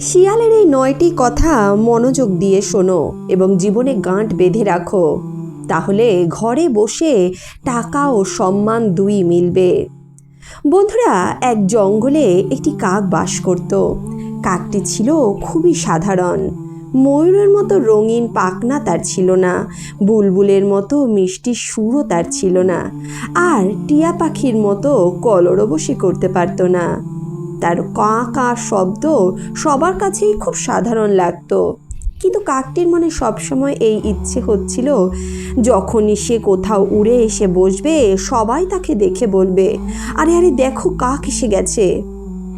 শিয়ালের এই নয়টি কথা মনোযোগ দিয়ে শোনো এবং জীবনে গাঁট বেঁধে রাখো। তাহলে ঘরে বসে টাকা ও সম্মান দুই মিলবে। বন্ধুরা, এক জঙ্গলে একটি কাক বাস করত। কাকটি ছিল খুবই সাধারণ। ময়ূরের মতো রঙিন পাখনা তার ছিল না। বুলবুলের মতো মিষ্টি সুরও তার ছিল না। আর টিয়া পাখির মতো কলরবও সে করতে পারতো না। তার কা কা শব্দ সবার কাছেই খুব সাধারণ লাগতো। কিন্তু কাকটির মনে সবসময় এই ইচ্ছে হচ্ছিল, যখনই সে কোথাও উড়ে এসে বসবে, সবাই তাকে দেখে বলবে, আরে আরে, দেখো কাক এসে গেছে।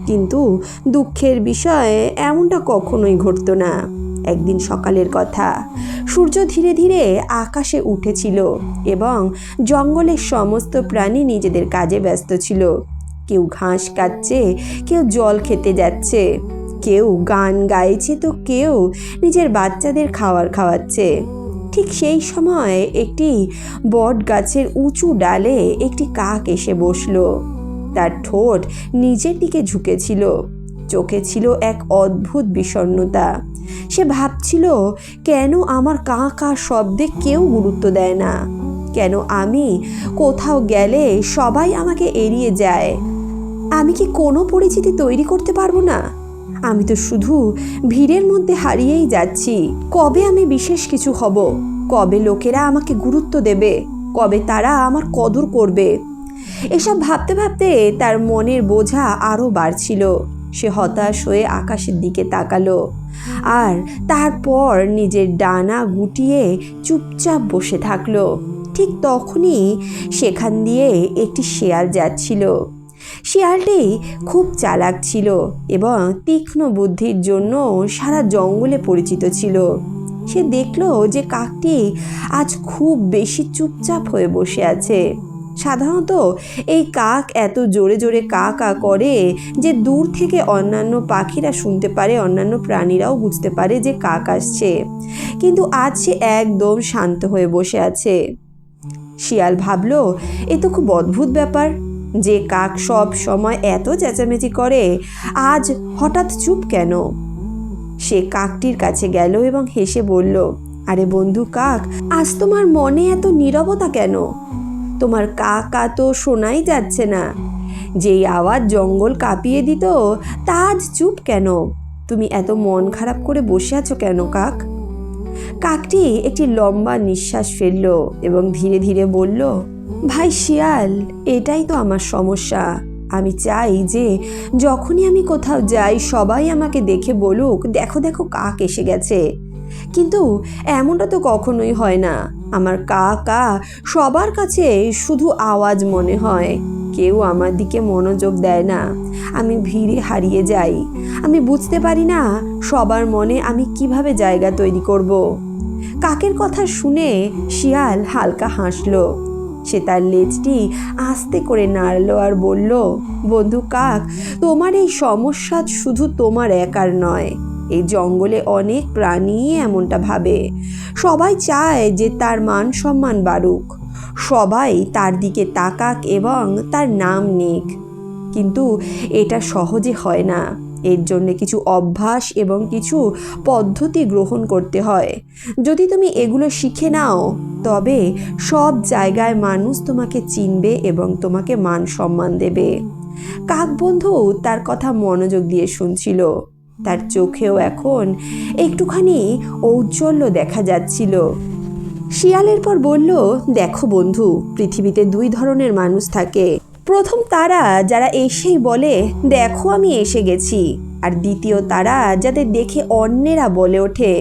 কিন্তু দুঃখের বিষয়ে এমনটা কখনোই ঘটতো না। একদিন সকালের কথা, সূর্য ধীরে ধীরে আকাশে উঠেছিল এবং জঙ্গলের সমস্ত প্রাণী নিজেদের কাজে ব্যস্ত ছিল। কেউ ঘাস কাটছে, কেউ জল খেতে যাচ্ছে, কেউ গান গাইছে তো কেউ নিজের বাচ্চাদের খাবার খাওয়াচ্ছে। ঠিক সেই সময় একটি বট গাছের উঁচু ডালে একটি কাক এসে বসল। তার ঠোঁট নিজের দিকে ঝুঁকেছিল। চোখে ছিল এক অদ্ভুত বিষণ্ণতা। সে ভাবছিল, কেন আমার কা কা শব্দে কেউ গুরুত্ব দেয় না? কেন আমি কোথাও গেলে সবাই আমাকে এড়িয়ে যায়? আমি কি কোনো পরিচিতি তৈরি করতে পারব না? আমি তো শুধু ভিড়ের মধ্যে হারিয়েই যাচ্ছি। কবে আমি বিশেষ কিছু হব? কবে লোকেরা আমাকে গুরুত্ব দেবে? কবে তারা আমার কদর করবে? এসব ভাবতে ভাবতে তার মনের বোঝা আরও বাড়ছিল। সে হতাশ হয়ে আকাশের দিকে তাকালো। আর তারপর নিজের ডানা গুটিয়ে চুপচাপ বসে থাকল। ঠিক তখনই সেখান দিয়ে একটি শেয়াল যাচ্ছিল। শিয়ালটি খুব চালাক ছিল এবং তীক্ষ্ণ বুদ্ধির জন্য সারা জঙ্গলে পরিচিত ছিল। সে দেখল যে কাকটি আজ খুব বেশি চুপচাপ হয়ে বসে আছে। সাধারণত এই কাক এত জোরে জোরে কা কা করে যে দূর থেকে অন্যান্য পাখিরা শুনতে পারে, অন্যান্য প্রাণীরাও বুঝতে পারে যে কাক আসছে। কিন্তু আজ সে একদম শান্ত হয়ে বসে আছে। শিয়াল ভাবলো, এ তো খুব অদ্ভুত ব্যাপার। যে কাক সব সময় এত চেঁচামেচি করে, আজ হঠাৎ চুপ কেন? সে কাকটির কাছে গেল এবং হেসে বলল, আরে বন্ধু কাক, আজ তোমার মনে এত নীরবতা কেন? তোমার কা কা তো শোনাই যাচ্ছে না। যেই আওয়াজ জঙ্গল কাঁপিয়ে দিত, তা আজ চুপ কেন? তুমি এত মন খারাপ করে বসে আছো কেন কাক? কাকটি একটি লম্বা নিঃশ্বাস ফেলল এবং ধীরে ধীরে বলল ভাই শিয়াল, এটাই তো আমার সমস্যা। আমি চাই যে, যখনই আমি কোথাও যাই, সবাই আমাকে দেখে বলুক, দেখো দেখো কাক এসে গেছে। কিন্তু এমনটা তো কখনোই হয় না। আমার কা কা সবার কাছে শুধু আওয়াজ মনে হয়। কেউ আমার দিকে মনোযোগ দেয় না। আমি ভিড়ে হারিয়ে যাই। আমি বুঝতে পারি না সবার মনে আমি কীভাবে জায়গা তৈরি করব। কাকের কথা শুনে শিয়াল হালকা হাসলো। সে তার লেজটি আস্তে করে নাড়লো আর বলল, বন্ধু কাক, তোমার এই সমস্যা শুধু তোমার একার নয় এই জঙ্গলে অনেক প্রাণী এমনটা ভাবে। সবাই চায় যে তার মান সম্মান বাড়ুক। সবাই তার দিকে তাকাক এবং তার নাম নিক। কিন্তু এটা সহজে হয় না। এর জন্য কিছু অভ্যাস এবং কিছু পদ্ধতি গ্রহণ করতে হয়। যদি তুমি এগুলো শিখে নাও, তবে সব জায়গায় মানুষ তোমাকে চিনবে এবং তোমাকে মান সম্মান দেবে। কাকবন্ধু তার কথা মনোযোগ দিয়ে শুনছিল। তার চোখেও এখন একটুখানি ঔজ্জ্বল্য দেখা যাচ্ছিল। শিয়ালের পর বলল, দেখো বন্ধু, পৃথিবীতে দুই ধরনের মানুষ থাকে। প্রথম তারা যারা এসেই বলে, দেখো আমি এসে গেছি। আর দ্বিতীয় তারা যাদের দেখে অন্যেরা বলে ওঠে,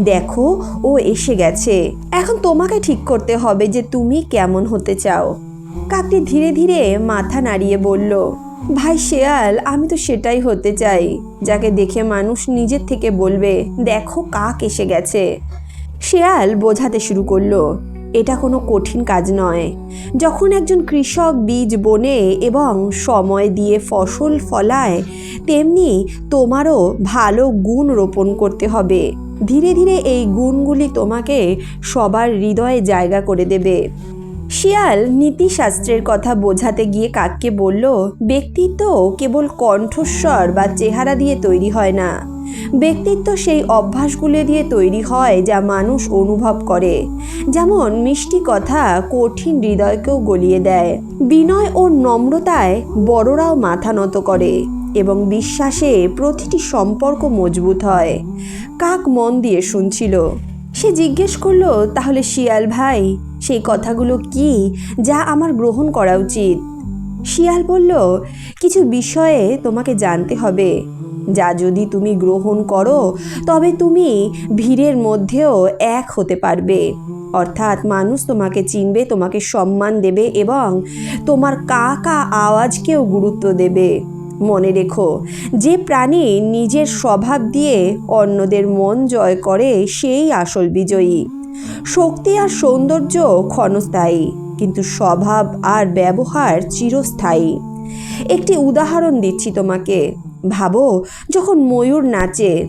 দেখো, ও এসে গেছে। এখন তোমাকে ঠিক করতে হবে যে তুমি কেমন হতে চাও। কাকটি ধীরে ধীরে মাথা নাড়িয়ে বলল, ভাই শেয়াল, আমি তো সেটাই হতে চাই। যাকে দেখে মানুষ নিজের থেকে বলবে, দেখো কাক এসে গেছে। শেয়াল বোঝাতে শুরু করল এটা কোনো কঠিন কাজ নয়। যখন একজন কৃষক বীজ বনে এবং সময় দিয়ে ফসল ফলায়, তেমনি তোমারও ভালো গুণ রোপণ করতে হবে। ধীরে ধীরে এই গুণগুলি তোমাকে সবার হৃদয়ে জায়গা করে দেবে। শিয়াল নীতিশাস্ত্রের কথা বোঝাতে গিয়ে কাককে বলল, ব্যক্তিত্ব কেবল কণ্ঠস্বর বা চেহারা দিয়ে তৈরি হয় না। ব্যক্তিত্ব সেই অভ্যাসগুলো দিয়ে তৈরি হয় যা মানুষ অনুভব করে। যেমন মিষ্টি কথা কঠিন হৃদয়কেও গলিয়ে দেয়। বিনয় ও নম্রতায় বড়রাও মাথা নত করে এবং বিশ্বাসে প্রতিটি সম্পর্ক মজবুত হয়। কাক মন দিয়ে শুনছিল। সে জিজ্ঞেস করল, তাহলে শিয়াল ভাই, সেই কথাগুলো কি যা আমার গ্রহণ করা উচিত? শিয়াল বলল, কিছু বিষয়ে তোমাকে জানতে হবে। যা যদি তুমি গ্রহণ করো, তবে তুমি ভিড়ের মধ্যেও এক হতে পারবে। অর্থাৎ মানুষ তোমাকে চিনবে, তোমাকে সম্মান দেবে এবং তোমার কা কা আওয়াজকেও গুরুত্ব দেবে। মনে রেখো, যে প্রাণী নিজের স্বভাব দিয়ে অন্যদের মন জয় করে, সেই আসল বিজয়ী। শক্তি আর সৌন্দর্য ক্ষণস্থায়ী, কিন্তু স্বভাব আর ব্যবহার চিরস্থায়ী। একটি উদাহরণ দিচ্ছি তোমাকে। ভাবো, যখন ময়ূর নাচে,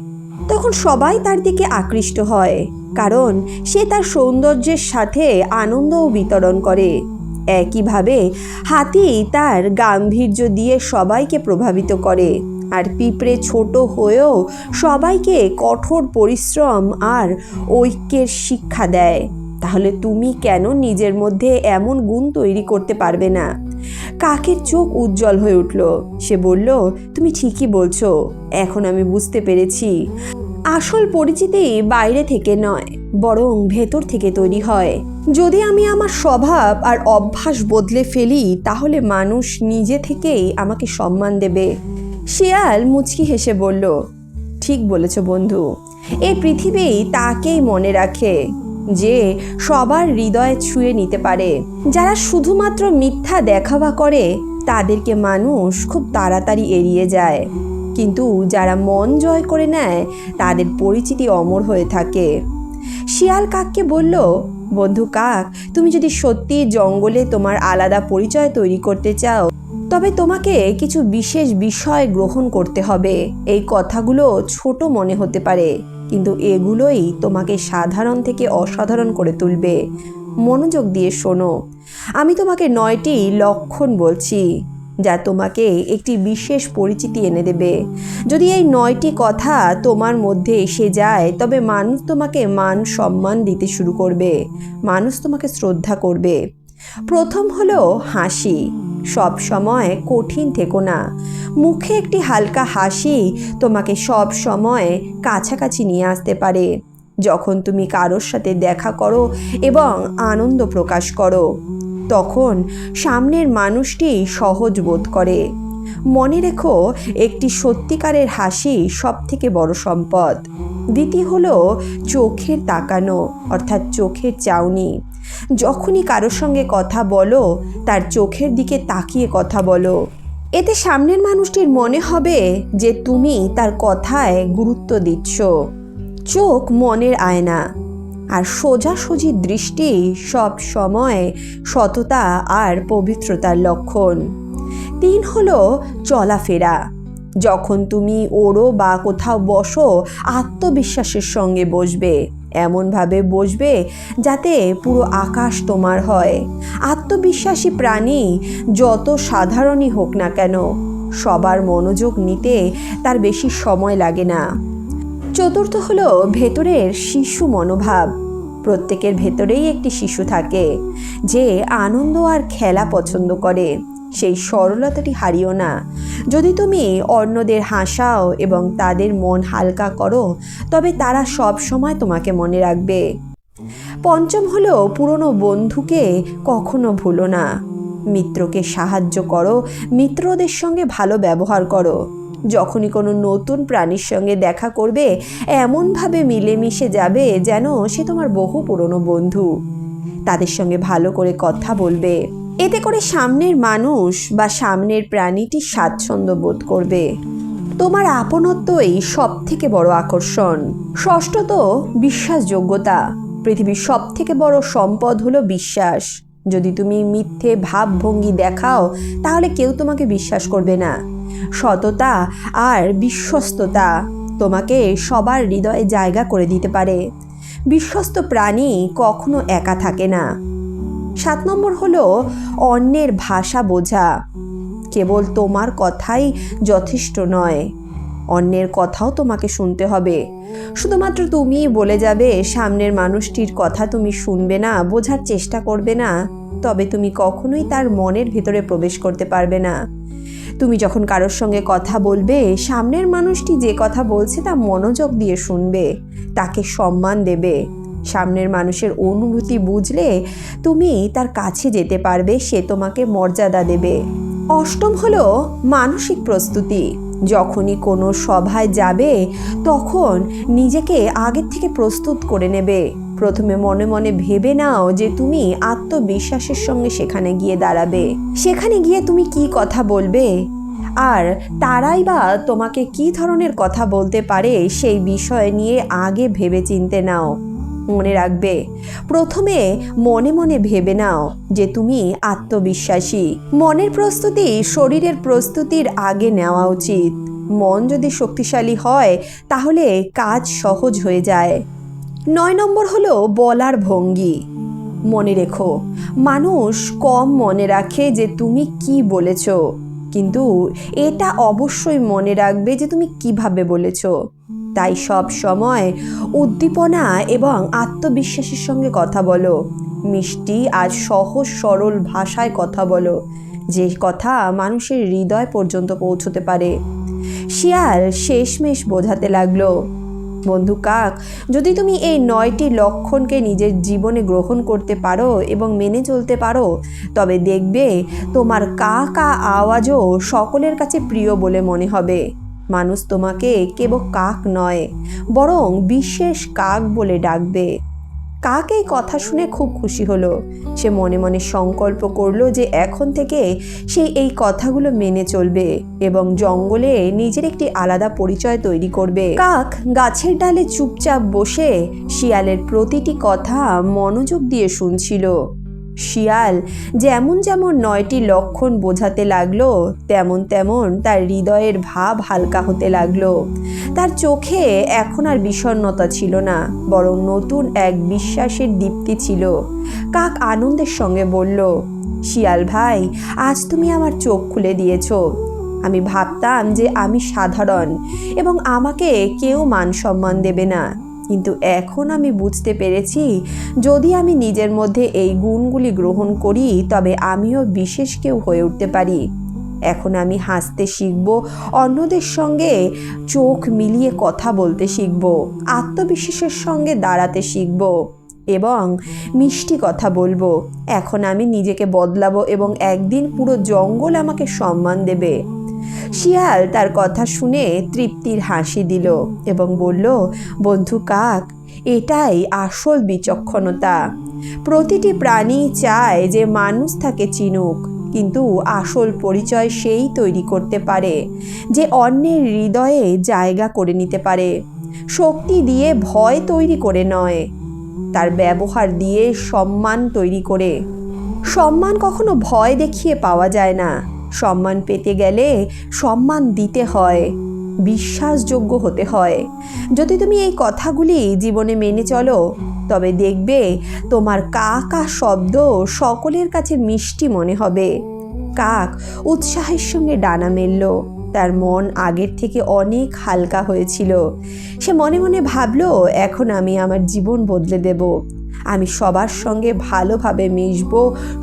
তখন সবাই তার দিকে আকৃষ্ট হয়, কারণ সে তার সৌন্দর্যের সাথে আনন্দও বিতরণ করে। একইভাবে হাতি তার গাম্ভীর্য দিয়ে সবাইকে প্রভাবিত করে। আর পিঁপড়ে ছোট হয়েও সবাইকে কঠোর পরিশ্রম আর ঐক্যের শিক্ষা দেয়। তাহলে তুমি কেন নিজের মধ্যে এমন গুণ তৈরি করতে পারবে না? কাকের চোখ উজ্জ্বল হয়ে উঠল। সে বলল, তুমি ঠিকই বলছো। এখন আমি বুঝতে পেরেছি। আসল পরিচিতি বাইরে থেকে নয়। বরং ভেতর থেকে তৈরি হয়। যদি আমি আমার স্বভাব আর অভ্যাস বদলে ফেলি, তাহলে মানুষ নিজে থেকেই আমাকে সম্মান দেবে। শিয়াল মুচকি হেসে বলল, ঠিক বলেছ বন্ধু। এই পৃথিবী তাকেই মনে রাখে, যে সবার হৃদয় ছুঁয়ে নিতে পারে। যারা শুধুমাত্র মিথ্যা দেখাবা করে, তাদেরকে মানুষ খুব তাড়াতাড়ি এড়িয়ে যায়। কিন্তু যারা মন জয় করে নেয়, তাদের পরিচিতি অমর হয়ে থাকে। শিয়াল কাককে বলল, বন্ধু কাক, তুমি যদি সত্যি জঙ্গলে তোমার আলাদা পরিচয় তৈরি করতে চাও, তবে তোমাকে কিছু বিশেষ বিষয় গ্রহণ করতে হবে। এই কথাগুলো ছোট মনে হতে পারে, কিন্তু এগুলোই তোমাকে সাধারণ থেকে অসাধারণ করে তুলবে। মনোযোগ দিয়ে শোনো। আমি তোমাকে নয়টি লক্ষণ বলছি। যা তোমাকে একটি বিশেষ পরিচিতি এনে দেবে। যদি এই নয়টি কথা তোমার মধ্যে এসে যায়, তবে মানুষ তোমাকে মান সম্মান দিতে শুরু করবে। মানুষ তোমাকে শ্রদ্ধা করবে। প্রথম হলো হাসি। সব সময় কঠিন থেকো না। মুখে একটি হালকা হাসি তোমাকে সব সময় কাছাকাছি নিয়ে আসতে পারে। যখন তুমি কারোর সাথে দেখা করো এবং আনন্দ প্রকাশ করো তখন সামনের মানুষটি সহজ বোধ করে। মনে রেখো, একটি সত্যিকারের হাসি সব থেকে বড় সম্পদ। দ্বিতীয় হলো, চোখের তাকানো, অর্থাৎ চোখের চাউনি। যখনই কারোর সঙ্গে কথা বলো, তার চোখের দিকে তাকিয়ে কথা বলো। এতে সামনের মানুষটির মনে হবে যে তুমি তার কথায় গুরুত্ব দিচ্ছ। চোখ মনের আয়না। আর সোজাসুজি দৃষ্টি সব সময় সততা আর পবিত্রতার লক্ষণ। তিন হলো চলাফেরা। যখন তুমি ওড়ো বা কোথাও বসো, আত্মবিশ্বাসের সঙ্গে বসবে। এমনভাবে বসবে যাতে পুরো আকাশ তোমার হয়। আত্মবিশ্বাসী প্রাণী যত সাধারণই হোক না কেন, সবার মনোযোগ নিতে তার বেশি সময় লাগে না। চতুর্থ হল ভেতরের শিশু মনোভাব। প্রত্যেকের ভেতরেই একটি শিশু থাকে, যে আনন্দ আর খেলা পছন্দ করে। সেই সরলতাটি হারিও না। যদি তুমি অন্যদের হাসাও এবং তাদের মন হালকা করো, তবে তারা সব সময় তোমাকে মনে রাখবে। পঞ্চম হলো পুরনো বন্ধুকে কখনো ভুলো না। মিত্রকে সাহায্য করো, মিত্রদের সঙ্গে ভালো ব্যবহার করো। যখনই কোনো নতুন প্রাণীর সঙ্গে দেখা করবে, এমনভাবে মিলেমিশে যাবে যেন সে তোমার বহু পুরনো বন্ধু। তাদের সঙ্গে ভালো করে কথা বলবে। এতে করে সামনের মানুষ বা সামনের প্রাণীটি স্বাচ্ছন্দ্য বোধ করবে। তোমার আপনত্বই সব থেকে বড় আকর্ষণ। ষষ্ঠত, বিশ্বাসযোগ্যতা। পৃথিবীর সব থেকে বড় সম্পদ হলো বিশ্বাস। যদি তুমি মিথ্যে ভাবভঙ্গি দেখাও, তাহলে কেউ তোমাকে বিশ্বাস করবে না। সততা আর বিশ্বস্ততা তোমাকে সবার হৃদয়ে জায়গা করে দিতে পারে। বিশ্বস্ত প্রাণী কখনো একা থাকে না। সাত নম্বর হলো অন্যের ভাষা বোঝা। কেবল তোমার কথাই যথেষ্ট নয়, অন্যের কথাও তোমাকে শুনতে হবে। শুধুমাত্র তুমিই বলে যাবে, সামনের মানুষটির কথা তুমি শুনবে না, বোঝার চেষ্টা করবে না, তবে তুমি কখনোই তার মনের ভিতরে প্রবেশ করতে পারবে না। তুমি যখন কারোর সঙ্গে কথা বলবে, সামনের মানুষটি যে কথা বলছে তা মনোযোগ দিয়ে শুনবে, তাকে সম্মান দেবে। সামনের মানুষের অনুভূতি বুঝলে তুমি তার কাছে যেতে পারবে, সে তোমাকে মর্যাদা দেবে। অষ্টম হলো মানসিক প্রস্তুতি। যখনই কোনো সভায় যাবে, তখন নিজেকে আগের থেকে প্রস্তুত করে নেবে। প্রথমে মনে মনে ভেবে নাও যে তুমি আত্মবিশ্বাসের সঙ্গে সেখানে গিয়ে দাঁড়াবে। সেখানে গিয়ে তুমি কি কথা বলবে? আর তারাই বা তোমাকে কি ধরনের কথা বলতে পারে সেই বিষয় নিয়ে আগে ভেবে চিনতে নাও। মনে রাখবে, প্রথমে মনে মনে ভেবে নাও যে তুমি আত্মবিশ্বাসী। মনের প্রস্তুতি শরীরের প্রস্তুতির আগে নেওয়া উচিত। মন যদি শক্তিশালী হয়, তাহলে কাজ সহজ হয়ে যায়। নয় নম্বর হলো বলার ভঙ্গি। মনে রেখো, মানুষ কম মনে রাখে যে তুমি কি বলেছ। কিন্তু এটা অবশ্যই মনে রাখবে যে তুমি কীভাবে বলেছ। তাই সব সময় উদ্দীপনা এবং আত্মবিশ্বাসের সঙ্গে কথা বলো। মিষ্টি আর সহজ সরল ভাষায় কথা বলো। যে কথা মানুষের হৃদয় পর্যন্ত পৌঁছতে পারে। শিয়াল শেষমেশ বোঝাতে লাগল বন্ধু কাক, যদি তুমি এই নয়টি লক্ষণকে নিজের জীবনে গ্রহণ করতে পারো এবং মেনে চলতে পারো, তবে দেখবে তোমার কা কা আওয়াজও সকলের কাছে প্রিয় বলে মনে হবে। মানুষ তোমাকে কেবল কাক নয়, বরং বিশেষ কাক বলে ডাকবে। কাক কথা শুনে খুব খুশি হলো। সে মনে মনে সংকল্প করল যে এখন থেকে সে এই কথাগুলো মেনে চলবে এবং জঙ্গলে নিজের একটি আলাদা পরিচয় তৈরি করবে। কাক গাছের ডালে চুপচাপ বসে শিয়ালের প্রতিটি কথা মনোযোগ দিয়ে শুনছিল। শিয়াল। যেমন যেমন নয়টি লক্ষণ বোঝাতে লাগল, তেমন তেমন তার হৃদয়ের ভাব হালকা হতে লাগল। তার চোখে এখন আর বিষণ্ণতা ছিল না, বরং নতুন এক বিশ্বাসের দীপ্তি ছিল। কাক আনন্দের সঙ্গে বলল, শিয়াল ভাই, আজ তুমি আমার চোখ খুলে দিয়েছ। আমি ভাবতাম যে আমি সাধারণ এবং আমাকে কেউ মান সম্মান দেবে না। কিন্তু এখন আমি বুঝতে পেরেছি, যদি আমি নিজের মধ্যে এই গুণগুলি গ্রহণ করি, তবে আমিও বিশেষ কেউ হয়ে উঠতে পারি। এখন আমি হাসতে শিখব, অন্যদের সঙ্গে চোখ মিলিয়ে কথা বলতে শিখব, আত্মবিশ্বাসের সঙ্গে দাঁড়াতে শিখব এবং মিষ্টি কথা বলব। এখন আমি নিজেকে বদলাবো এবং একদিন পুরো জঙ্গল আমাকে সম্মান দেবে। শিয়াল তার কথা শুনে তৃপ্তির হাসি দিল এবং বলল, বন্ধু কাক, এটাই আসল বিচক্ষণতা। প্রতিটি প্রাণী চায় যে মানুষ তাকে চিনুক, কিন্তু আসল পরিচয় সেই তৈরি করতে পারে, যে অন্যের হৃদয়ে জায়গা করে নিতে পারে। শক্তি দিয়ে ভয় তৈরি করে নয়, তার ব্যবহার দিয়ে সম্মান তৈরি করে। সম্মান কখনো ভয় দেখিয়ে পাওয়া যায় না। সম্মান পেতে গেলে সম্মান দিতে হয়, বিশ্বাসযোগ্য হতে হয়। যদি তুমি এই কথাগুলি জীবনে মেনে চলো, তবে দেখবে তোমার কা কা শব্দ সকলের কাছে মিষ্টি মনে হবে। কাক উৎসাহের সঙ্গে ডানা মেলল, তার মন আগের থেকে অনেক হালকা হয়েছিল। সে মনে মনে ভাবলো, এখন আমি আমার জীবন বদলে দেব। আমি সবার সঙ্গে ভালোভাবে মিশব,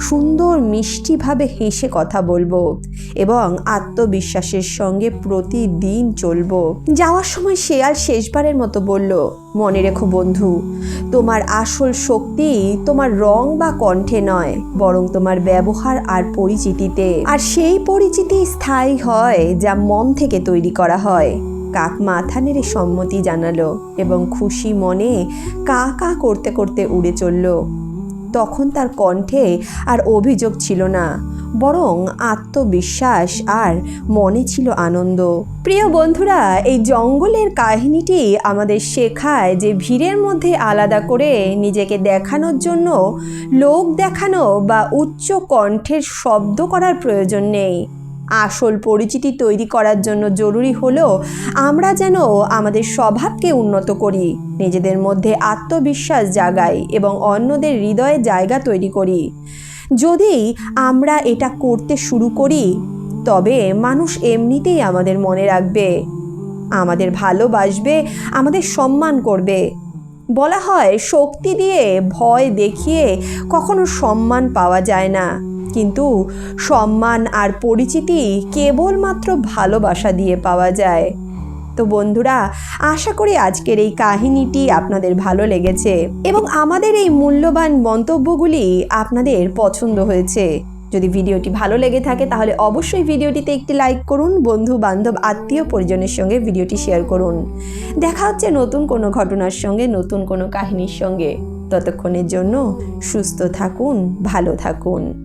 সুন্দর মিষ্টিভাবে হেসে কথা বলব এবং আত্মবিশ্বাসের সঙ্গে প্রতিদিন চলবো। যাওয়ার সময় শেয়াল শেষবারের মতো বলল, মনে রেখো বন্ধু, তোমার আসল শক্তি তোমার রং বা কণ্ঠে নয়, বরং তোমার ব্যবহার আর পরিচিতিতে। আর সেই পরিচিতি স্থায়ী হয় যা মন থেকে তৈরি করা হয়। কাক মাথা নেড়ে সম্মতি জানালো এবং খুশি মনে কা কা করতে করতে উড়ে চলল। তখন তার কণ্ঠে আর অভিযোগ ছিল না, বরং আত্মবিশ্বাস আর মনে ছিল আনন্দ। প্রিয় বন্ধুরা, এই জঙ্গলের কাহিনীটি আমাদের শেখায় যে ভিড়ের মধ্যে আলাদা করে নিজেকে দেখানোর জন্য লোক দেখানো বা উচ্চ কণ্ঠের শব্দ করার প্রয়োজন নেই। আসল পরিচিতি তৈরি করার জন্য জরুরি হলো আমরা যেন আমাদের স্বভাবকে উন্নত করি, নিজেদের মধ্যে আত্মবিশ্বাস জাগাই এবং অন্যদের হৃদয়ে জায়গা তৈরি করি। যদি আমরা এটা করতে শুরু করি, তবে মানুষ এমনিতেই আমাদের মনে রাখবে, আমাদের ভালোবাসবে, আমাদের সম্মান করবে। বলা হয়, শক্তি দিয়ে ভয় দেখিয়ে কখনো সম্মান পাওয়া যায় না। কিন্তু সম্মান আর পরিচিতি কেবলমাত্র ভালোবাসা দিয়ে পাওয়া যায়। তো বন্ধুরা, আশা করি আজকের এই কাহিনীটি আপনাদের ভালো লেগেছে এবং আমাদের এই মূল্যবান মন্তব্যগুলি আপনাদের পছন্দ হয়েছে। যদি ভিডিওটি ভালো লেগে থাকে, তাহলে অবশ্যই ভিডিওটিতে একটি লাইক করুন বন্ধু বান্ধব আত্মীয় পরিজনের সঙ্গে ভিডিওটি শেয়ার করুন। দেখা হচ্ছে নতুন কোনো ঘটনার সঙ্গে, নতুন কোনো কাহিনীর সঙ্গে। ততক্ষণের জন্য সুস্থ থাকুন, ভালো থাকুন।